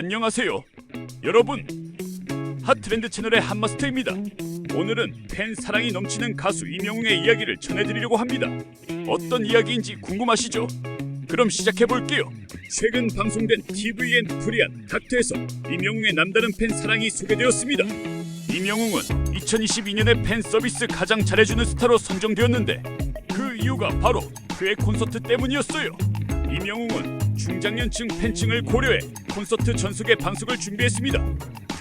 안녕하세요. 여러분, 핫트렌드 채널의 한마스터입니다. 오늘은 팬 사랑이 넘치는 가수 임영웅의 이야기를 전해드리려고 합니다. 어떤 이야기인지 궁금하시죠? 그럼 시작해 볼게요. 최근 방송된 TVN 프리한 닥터에서 임영웅의 남다른 팬 사랑이 소개되었습니다. 임영웅은 2022년에 팬 서비스 가장 잘해주는 스타로 선정되었는데 그 이유가 바로 그의 콘서트 때문이었어요. 임영웅은 중장년층 팬층을 고려해 콘서트 전속의 방송을 준비했습니다.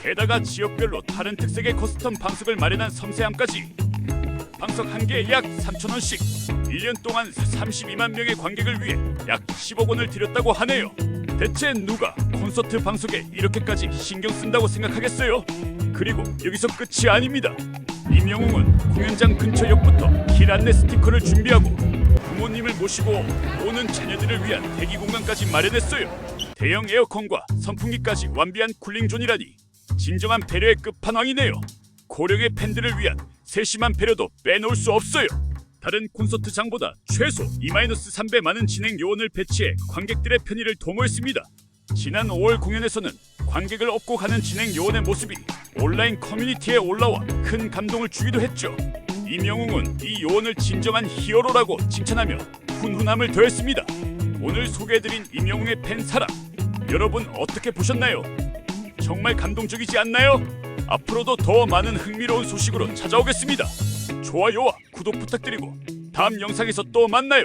게다가 지역별로 다른 특색의 커스텀 방송을 마련한 섬세함까지 방송 한 개에 약 3천원씩 1년 동안 32만 명의 관객을 위해 약 10억 원을 들였다고 하네요. 대체 누가 콘서트 방송에 이렇게까지 신경 쓴다고 생각하겠어요? 그리고 여기서 끝이 아닙니다. 임영웅은 공연장 근처 역부터 길 안내 스티커를 준비하고 부모님을 모시고 오는 자녀들을 위한 대기 공간까지 마련했어요. 대형 에어컨과 선풍기까지 완비한 쿨링존이라니 진정한 배려의 끝판왕이네요. 고령의 팬들을 위한 세심한 배려도 빼놓을 수 없어요. 다른 콘서트장보다 최소 2-3배 많은 진행 요원을 배치해 관객들의 편의를 도모했습니다. 지난 5월 공연에서는 관객을 업고 가는 진행 요원의 모습이 온라인 커뮤니티에 올라와 큰 감동을 주기도 했죠. 임영웅은 이 요원을 진정한 히어로라고 칭찬하며 훈훈함을 더했습니다. 오늘 소개해드린 임영웅의 팬 사랑 여러분 어떻게 보셨나요? 정말 감동적이지 않나요? 앞으로도 더 많은 흥미로운 소식으로 찾아오겠습니다. 좋아요와 구독 부탁드리고 다음 영상에서 또 만나요.